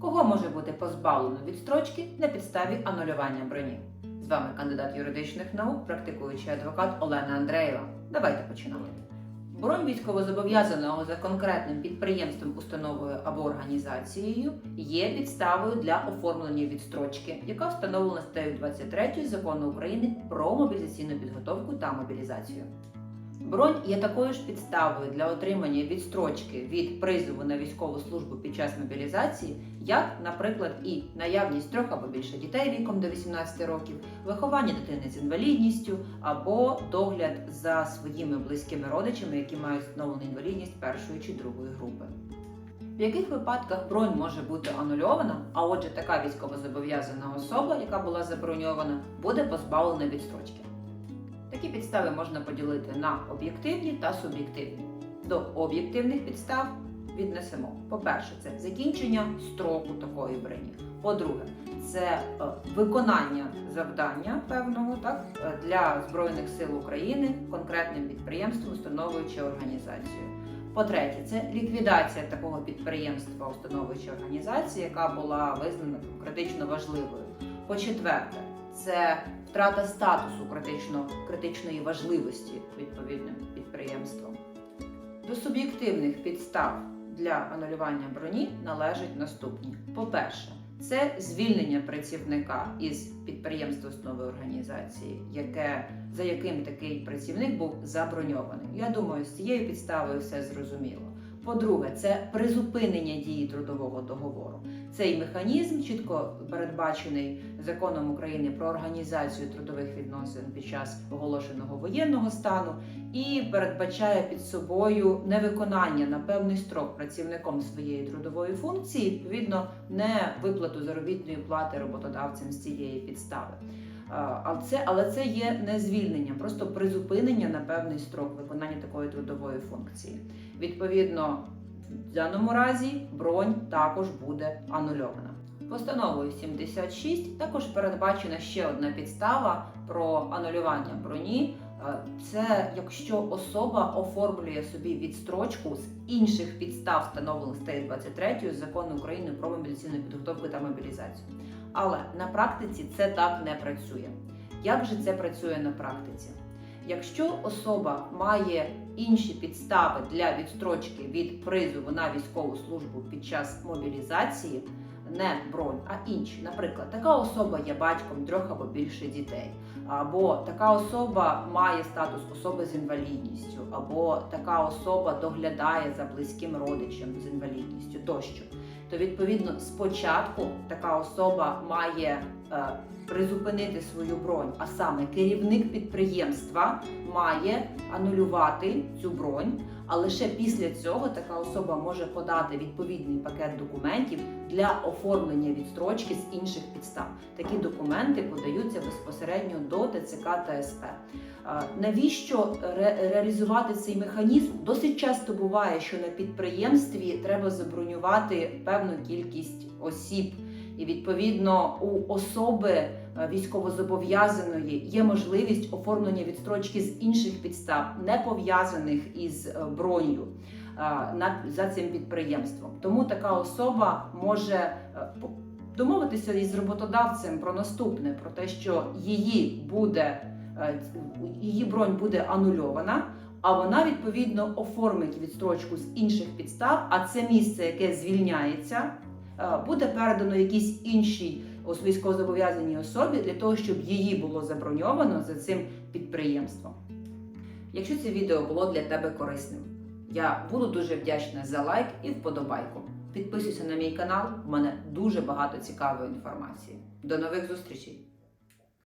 Кого може бути позбавлено відстрочки на підставі анулювання броні? З вами кандидат юридичних наук, практикуючий адвокат Олена Андреєва. Давайте починати. Бронь військовозобов'язаного за конкретним підприємством, установою або організацією є підставою для оформлення відстрочки, яка встановлена статтею 23 закону України про мобілізаційну підготовку та мобілізацію. Бронь є такою ж підставою для отримання відстрочки від призову на військову службу під час мобілізації, як, наприклад, і наявність трьох або більше дітей віком до 18 років, виховання дитини з інвалідністю або догляд за своїми близькими родичами, які мають встановлену інвалідність першої чи другої групи. В яких випадках бронь може бути анульована, а отже, така військовозобов'язана особа, яка була заброньована, буде позбавлена відстрочки. Такі підстави можна поділити на об'єктивні та суб'єктивні. До об'єктивних підстав віднесемо: по-перше, це закінчення строку такої броні. По-друге, це е, виконання завдання певного так е, для збройних сил України конкретним підприємством, установою чи організацією. По-третє, це ліквідація такого підприємства, установи чи організації, яка була визнана критично важливою. По-четверте, це втрата статусу критично, критичної важливості відповідним підприємством. До суб'єктивних підстав для анулювання броні належать наступні: по-перше, це звільнення працівника із підприємства основи організації, яке, за яким такий працівник був заброньований. Я думаю, з цією підставою все зрозуміло. По-друге, це призупинення дії трудового договору. Цей механізм чітко передбачений законом України про організацію трудових відносин під час оголошеного воєнного стану і передбачає під собою невиконання на певний строк працівником своєї трудової функції, відповідно, не виплату заробітної плати роботодавцям з цієї підстави. А, це, але це є не звільненням, просто призупинення на певний строк виконання такої трудової функції. Відповідно, в даному разі бронь також буде анульована. Постановою 76 також передбачена ще одна підстава про анулювання броні. Е, Це якщо особа оформлює собі відстрочку з інших підстав, встановлених статтею 23 закону України про мобілізаційну підготовку та мобілізацію. Але на практиці це так не працює. Як же це працює на практиці? Якщо особа має інші підстави для відстрочки від призову на військову службу під час мобілізації, не бронь, а інші. Наприклад, така особа є батьком трьох або більше дітей, або така особа має статус особи з інвалідністю, або така особа доглядає за близьким родичем з інвалідністю тощо. То відповідно спочатку така особа має е, призупинити свою бронь, а саме керівник підприємства має анулювати цю бронь. А лише після цього така особа може подати відповідний пакет документів для оформлення відстрочки з інших підстав. Такі документи подаються безпосередньо до ТЦК та СП. Навіщо ре- реалізувати цей механізм? Досить часто буває, що на підприємстві треба забронювати певну кількість осіб. І відповідно у особи е, військовозобов'язаної є можливість оформлення відстрочки з інших підстав, не пов'язаних із е, бронью е, за цим підприємством. Тому така особа може домовитися із роботодавцем про наступне: про те, що її буде її бронь буде анульована. А вона відповідно оформить відстрочку з інших підстав, а це місце, яке звільняється, е, буде передано якійсь іншій військовозобов'язаній особі для того, щоб її було заброньовано за цим підприємством. Якщо це відео було для тебе корисним, я буду дуже вдячна за лайк і вподобайку. Підписуйся на мій канал, в мене дуже багато цікавої інформації. До нових зустрічей!